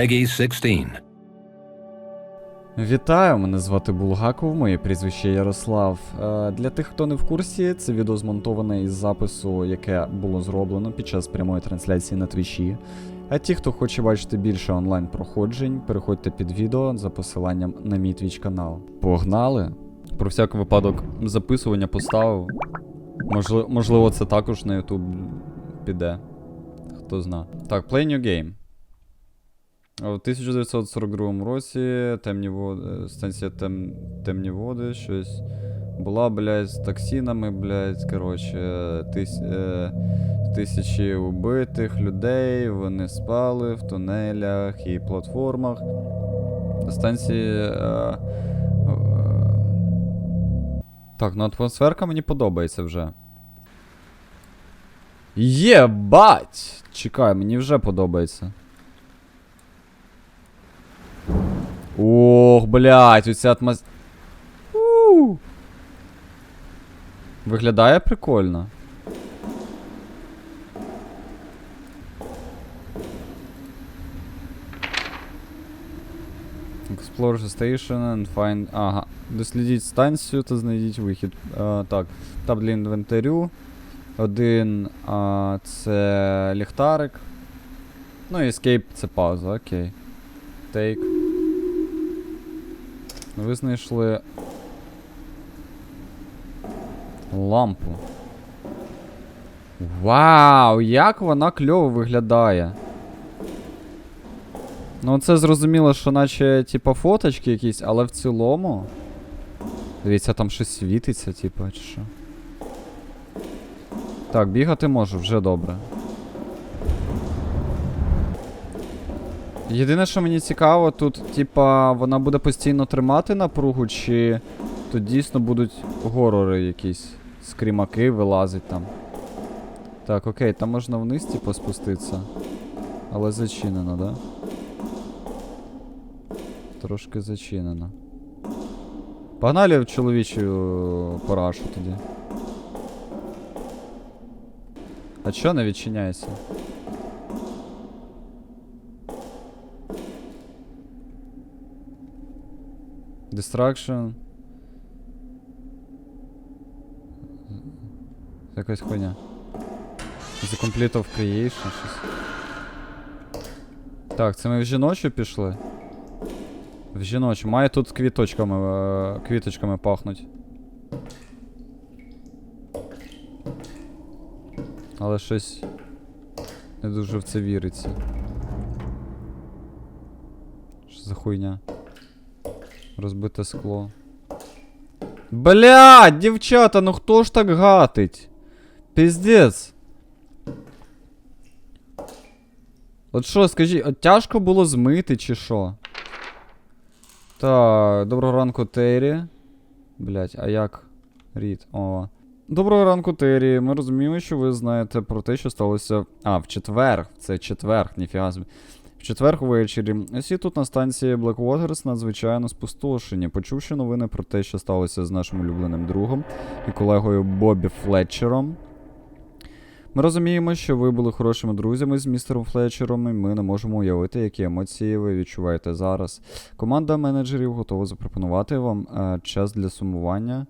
Peggy 16. Вітаю, мене звати Булгаков, моє прізвище Ярослав. Е, для тих, хто не в курсі, це відео змонтоване із запису, яке було зроблено під час прямої трансляції на твічі. А ті, хто хоче бачити більше онлайн проходжень, переходьте під відео за посиланням на мій твіч канал. Погнали! Про всяк випадок записування поставив. Можливо, це також на YouTube піде. Хто зна. Так, play new game. У 1942 році темні води, станція тем, темні води, щось була, блядь, з токсинами, блядь, коротше, тис, е, тисячі убитих людей, вони спали в тунелях і платформах. Станції. Е, е, так, ну атмосферка мені подобається вже. Єбать! Чекай, мені вже подобається. Ох, блядь, оця атмос... У. Виглядає прикольно. Explore the station and find... Ага. Дослідіть станцію та знайдіть вихід. А, так. Таб для інвентарю. Один а, це ліхтарик. Ну, escape це пауза, окей. Take. Ви знайшли лампу. Вау, як вона кльово виглядає. Ну, це зрозуміло, що наче, типа, фоточки якісь, але в цілому. Дивіться, там щось світиться, типа, чи що. Так, бігати можу, вже добре. Єдине, що мені цікаво, тут, типа, вона буде постійно тримати напругу, чи тут дійсно будуть горори якісь. Скрімаки вилазить там. Так, окей, там можна вниз, типа, спуститися. Але зачинено, да? Трошки зачинено. Погнали в чоловічу парашу тоді. А чо не відчиняється? Distraction. Якась хуйня. The Complete of Creation щось. Так, це ми в жіночу пішли. В жіночу. Має тут квіточками, е, квіточками пахнуть. Але щось не дуже в це віриться. Що за хуйня? Розбите скло. Блядь, дівчата, ну хто ж так гатить? Піздець. От що, скажіть, от тяжко було змити чи що? Так, доброго ранку, Террі. Блять, а як? Рід. О. Доброго ранку, Террі. Ми розуміємо, що ви знаєте про те, що сталося. А, в четвер. Це четвер, ніфіга собі. В четвер ввечері. Усі тут на станції Blackwaters надзвичайно спустошені. Почувши новини про те, що сталося з нашим улюбленим другом і колегою Бобі Флетчером. Ми розуміємо, що ви були хорошими друзями з містером Флетчером, і ми не можемо уявити, які емоції ви відчуваєте зараз. Команда менеджерів готова запропонувати вам е, час для сумування.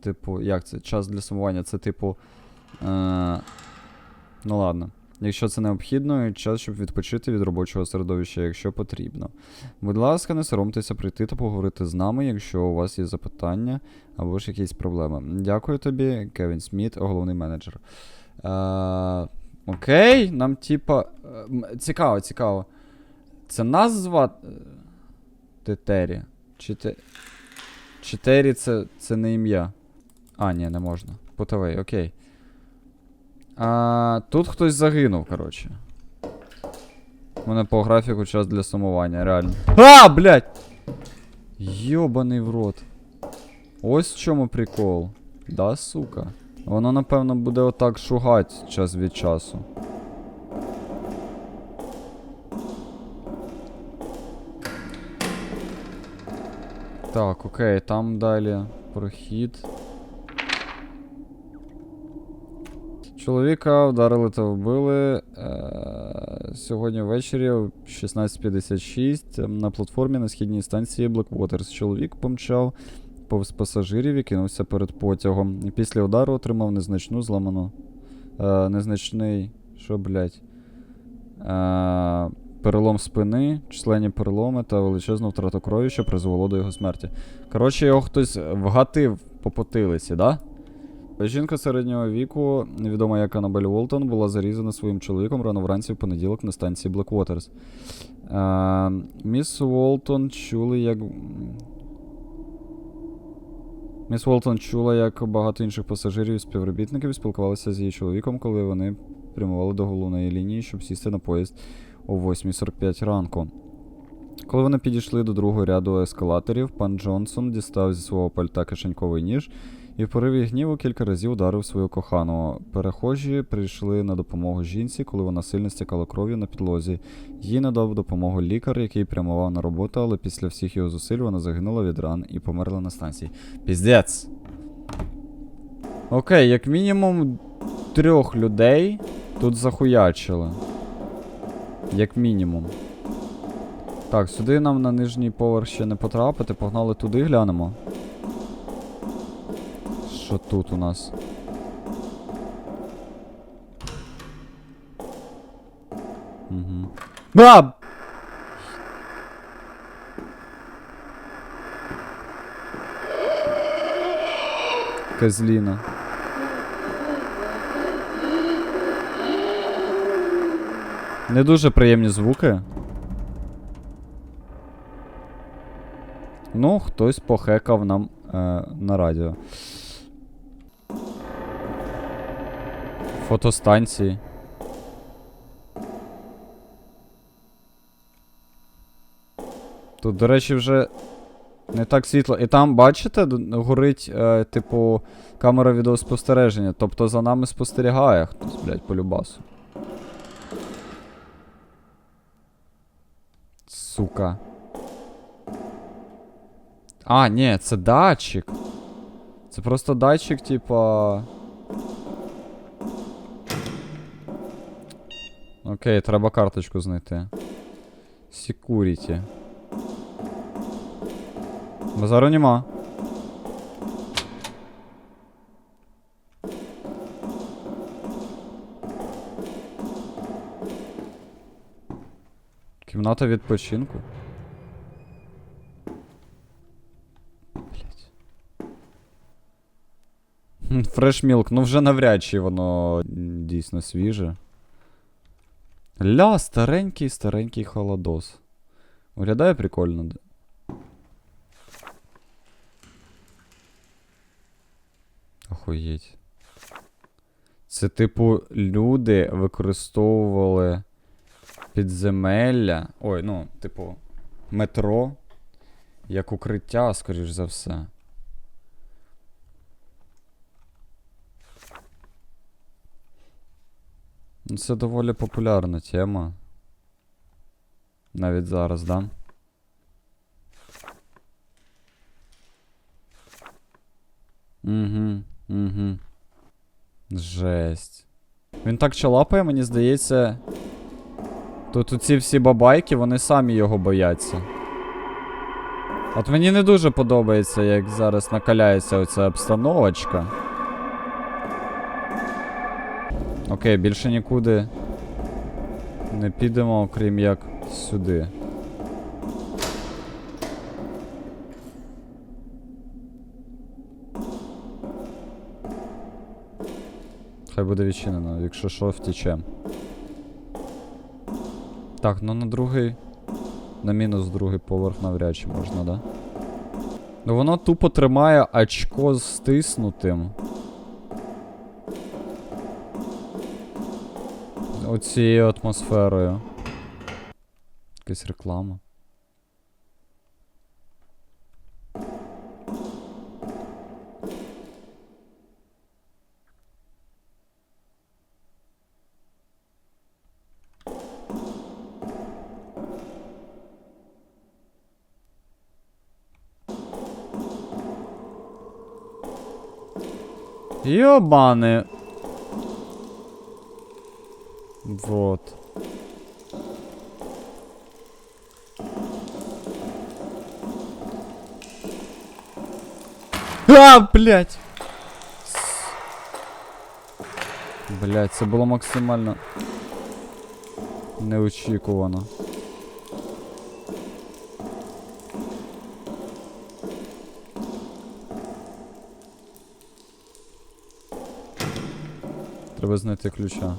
Типу, як це? Час для сумування це типу. Е, ну ладно. Якщо це необхідно, і час, щоб відпочити від робочого середовища, якщо потрібно. Будь ласка, не соромтеся прийти та поговорити з нами, якщо у вас є запитання або ж якісь проблеми. Дякую тобі, Кевін Сміт, головний менеджер. Е, окей, нам типа. е, Цікаво, цікаво. Це нас звати. Ти Чи те. Чи Террі це, це не ім'я? А, ні, не можна. Путовий, окей. А, тут хтось загинув, коротше. У мене по графіку час для сумування, реально. А, блядь! Йобаний в рот. Ось в чому прикол. Да, сука. Воно, напевно, буде отак шугать час від часу. Так, окей, там далі прохід. Чоловіка вдарили та вбили. Е- сьогодні ввечері о 16.56 на платформі на східній станції Blackwater чоловік помчав повз пасажирів і кинувся перед потягом. Після удару отримав незначну зламану. Е, незначний. Що, блядь? Е, перелом спини, численні переломи та величезну втрату крові, що призвело до його смерті. Коротше, його хтось вгатив по потилиці, да? Жінка середнього віку, невідома як Анабель Уолтон, була зарізана своїм чоловіком рано вранці в понеділок на станції. Е, міс Уолтон чули, як. Міс Уолтон чула, як багато інших пасажирів і співробітників спілкувалися з її чоловіком, коли вони прямували до головної лінії, щоб сісти на поїзд о 8.45 ранку. Коли вони підійшли до другого ряду ескалаторів, пан Джонсон дістав зі свого пальта кишеньковий ніж і в пориві гніву кілька разів ударив свою кохану. Перехожі прийшли на допомогу жінці, коли вона сильно стікала кров'ю на підлозі. Їй надав допомогу лікар, який прямував на роботу, але після всіх його зусиль вона загинула від ран і померла на станції. Піздець. Окей, як мінімум трьох людей тут захуячили. Як мінімум. Так, сюди нам на нижній поверх ще не потрапити. Погнали туди, глянемо. Що тут у нас? Угу. А! Козліна. Не дуже приємні звуки. Ну, хтось похекав нам е, на радіо. Фотостанції. Тут, до речі, вже не так світло. І там, бачите, горить, е, типу, камера відеоспостереження. Тобто за нами спостерігає хтось, блядь, по любасу. Сука. А, ні, це датчик. Це просто датчик, типа. Окей, треба карточку знайти. Security. Базару нема. Кімната відпочинку. Блять. Фрешмілк, ну вже навряд чи воно дійсно свіже. Ля, старенький, старенький холодос. Виглядає прикольно. Охуєть. Це, типу, люди використовували підземелля. Ой, ну, типу, метро. Як укриття, скоріш за все. Це доволі популярна тема. Навіть зараз, да? Угу, угу. Жесть. Він так чалапає, мені здається. Тут ці всі бабайки, вони самі його бояться. От мені не дуже подобається, як зараз накаляється оця обстановочка. Окей, більше нікуди не підемо, окрім як сюди. Хай буде відчинено, якщо що, втічем. Так, ну на другий. На мінус другий поверх навряд чи можна, да? Ну воно тупо тримає очко стиснутим. Оцією атмосферою. Якась реклама. Йобани. Вот. А, блядь! Блядь, це було максимально неочікувано. Треба знайти ключа.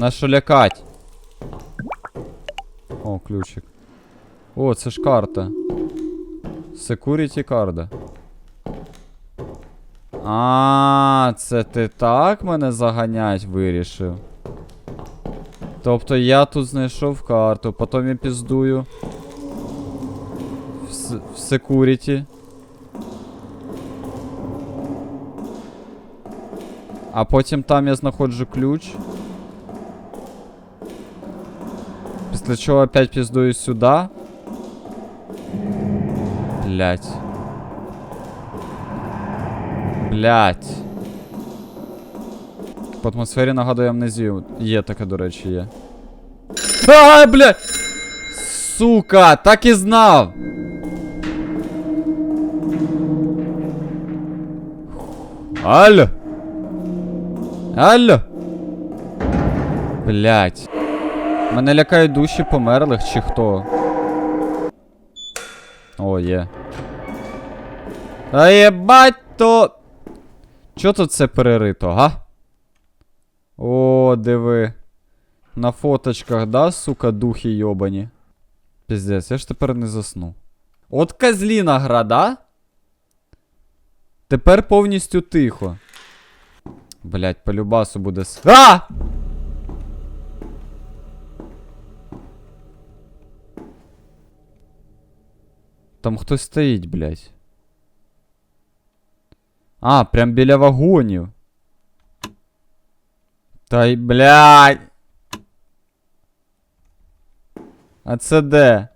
Нащо лякать? О, ключик. О, це ж карта. Security карда. А, це ти так мене заганять вирішив. Тобто я тут знайшов карту, потім я піздую. В, в security. А потім там я знаходжу ключ. Після чого опять піздую сюди. Блять. Блять. По атмосфері нагадує амнезію. Є таке, до речі, є. А, блядь! Сука, так і знав! Алло! Алло! Блять. Мене лякають душі померлих чи хто? О, є. Та єбать то. Чо тут це перерито, га? О, диви. На фоточках, да, сука, духи йобані. Піздець, я ж тепер не засну. От козліна гра, да? Тепер повністю тихо. Блять, по любасу буде с. А! Там хтось стоїть, блять. А, прям біля вагонів. Та й, блядь. А це де?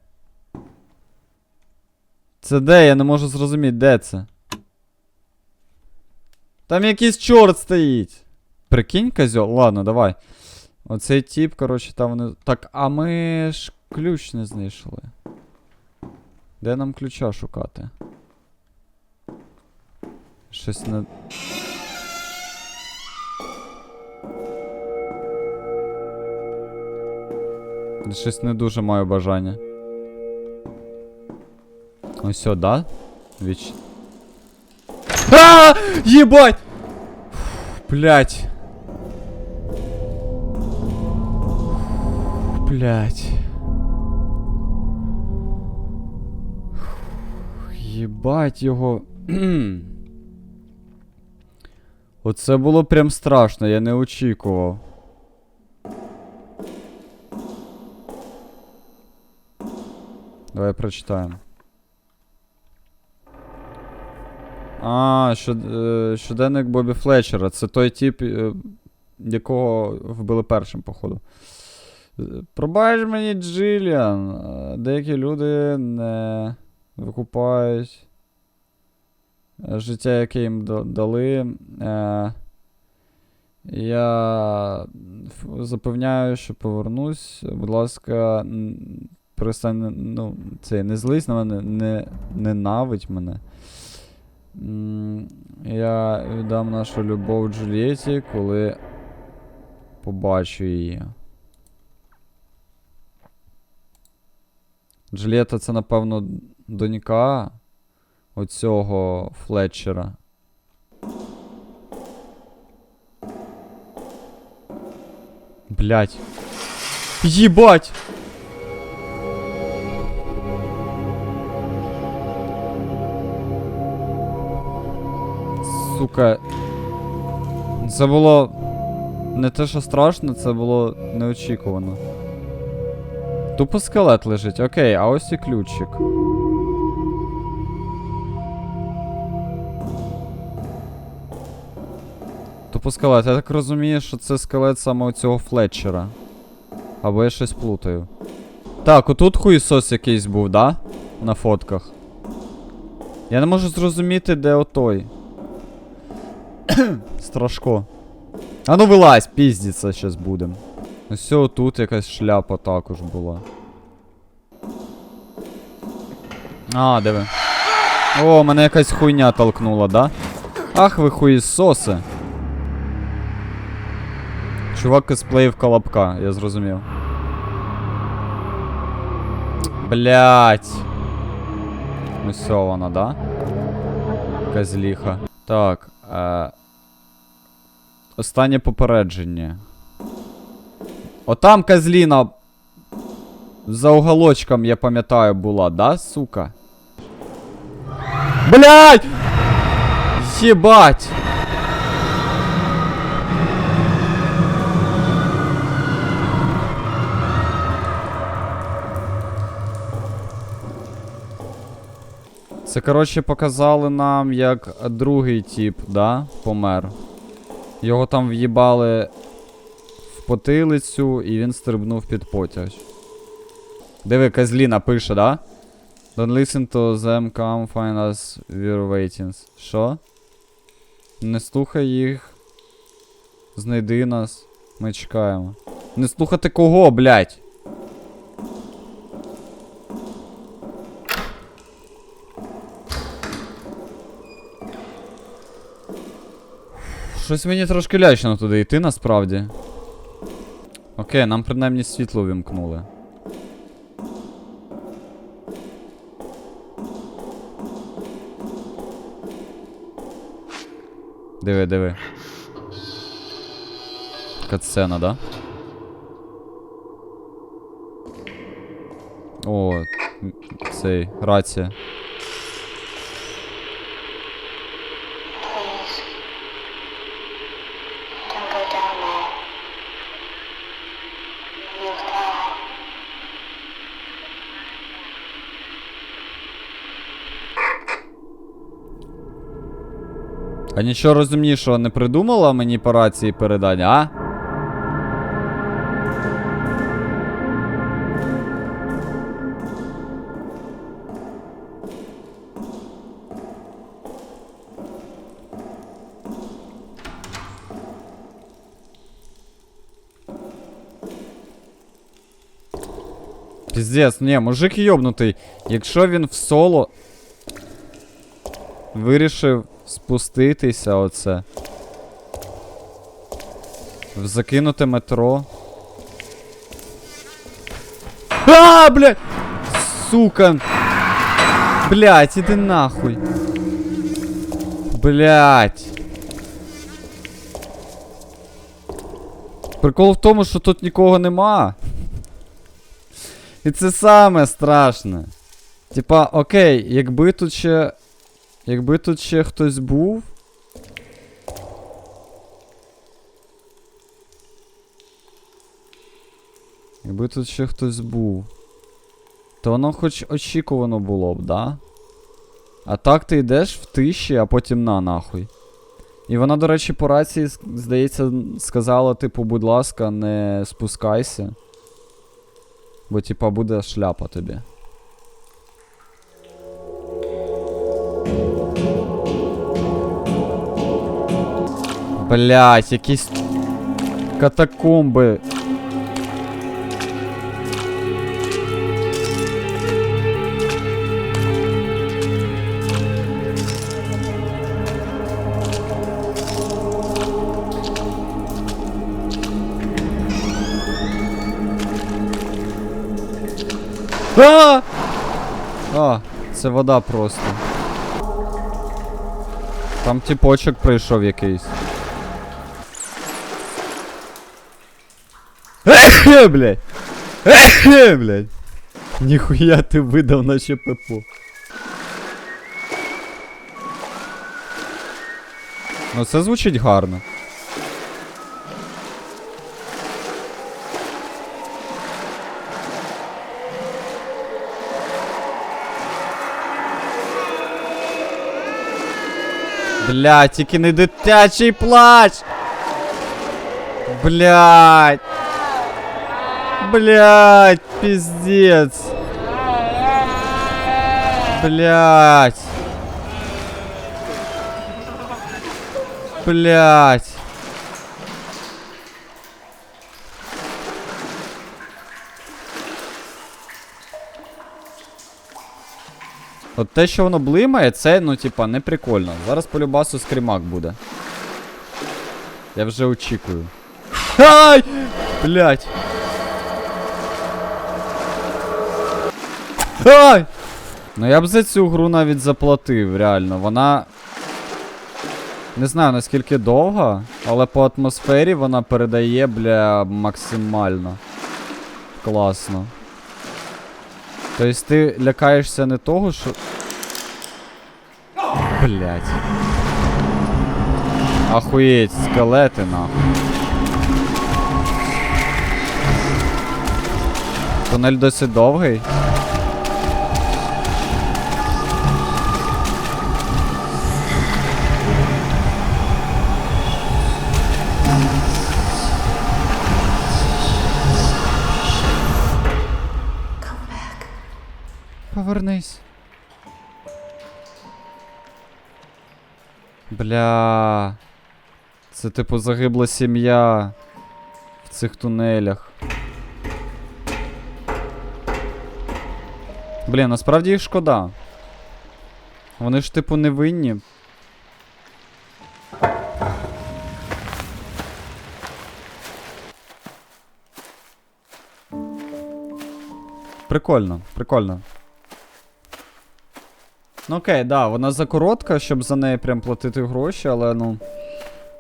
Це де? Я не можу зрозуміти, де це. Там якийсь чорт стоїть. Прикинь, козьол. Ладно, давай. Оцей тип, коротше, там вони. Так, а ми ж ключ не знайшли. Де нам ключа шукати? Щось не. Щось не дуже маю бажання. Ось да? Віч... А! Єбать! Блять. Блять. Єбать його. Оце було прям страшно, я не очікував. Давай прочитаємо. А, щод, е, щоденник Бобі Флетчера. Це той тип, е, якого вбили першим, походу. Е, Пробач мені, Джиліан. Деякі люди не викупають життя, яке їм дали. Е, я запевняю, що повернусь. Будь ласка, перестань, ну, це, не злись на мене, не ненавидь мене. Я віддам нашу любов Джульєті, коли побачу її. Джульєта це, напевно, донька оцього Флетчера. Блять. Єбать! Сука. Це було не те, що страшно, це було неочікувано. Тупо скелет лежить. Окей, а ось і ключик. Тупо скелет. Я так розумію, що це скелет саме цього Флетчера. Або я щось плутаю. Так, отут хуїсос якийсь був, да? На фотках. Я не можу зрозуміти, де отой. Страшко. А ну вилазь, піздіться щас будем. Ось тут якась шляпа також була. А, диви. О, мене якась хуйня толкнула, да? Ах ви хуїсоси. Чувак косплеїв колобка, я зрозумів. Блять. Ось все вона, да? Якась ліха. Так. Е... Останнє попередження. Отам козліна. За уголочком, я пам'ятаю, була, да, сука? Блять! Єбать! Це, коротше, показали нам, як другий тип, да, помер. Його там в'їбали в потилицю, і він стрибнув під потяг. Диви, Козліна пише, да? Don't listen to them, come find us, we're waiting. Що? Не слухай їх. Знайди нас. Ми чекаємо. Не слухати кого, блядь? Щось мені трошки лячно туди йти насправді. Окей, нам принаймні світло вімкнули. Диви, диви. Катсцена, да? О, цей, рація. А нічого розумнішого не придумала мені по рації передання, а? Піздець, ні, мужик йобнутий. Якщо він в соло вирішив спуститися оце. В закинуте метро. А, блядь! Сука! Блядь, іди нахуй. Блядь. Прикол в тому, що тут нікого нема. І це саме страшне. Типа, окей, якби тут ще. Якби тут ще хтось був. Якби тут ще хтось був. То воно хоч очікувано було б, да? А так ти йдеш в тиші, а потім на нахуй. І вона, до речі, по рації, здається, сказала, типу, будь ласка, не спускайся. Бо, типа, буде шляпа тобі. Блять, якісь катакомби. А! А, це вода просто. Там типочок прийшов якийсь. Ехе, блядь. Ехе, блядь. Ніхуя ти видав наче ППО. Ну це звучить гарно. Блядь, тільки не дитячий плач. Блядь. Блядь, пиздец. Блядь. Блядь. От те, що воно блимає, це, ну, типа, не прикольно. Зараз по любасу скрімак буде. Я вже очікую. Ай! Блять. Ай! Ну я б за цю гру навіть заплатив, реально. Вона. Не знаю наскільки довга, але по атмосфері вона передає, бля, максимально. Класно. Тобто ти лякаєшся не того, що. Блять. Ахуєть, скелети нахуй. Тунель досить довгий. Повернись. Бля. Це типу загибла сім'я в цих тунелях. Блін, насправді їх шкода. Вони ж типу невинні. Прикольно, прикольно. Ну окей, да, вона закоротка, щоб за неї прям платити гроші, але ну.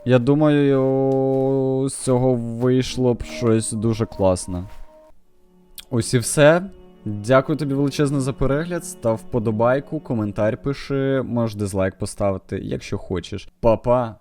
Я думаю, з цього вийшло б щось дуже класне. Ось і все. Дякую тобі величезно за перегляд. Став вподобайку, коментар пиши, можеш дизлайк поставити, якщо хочеш. Па-па!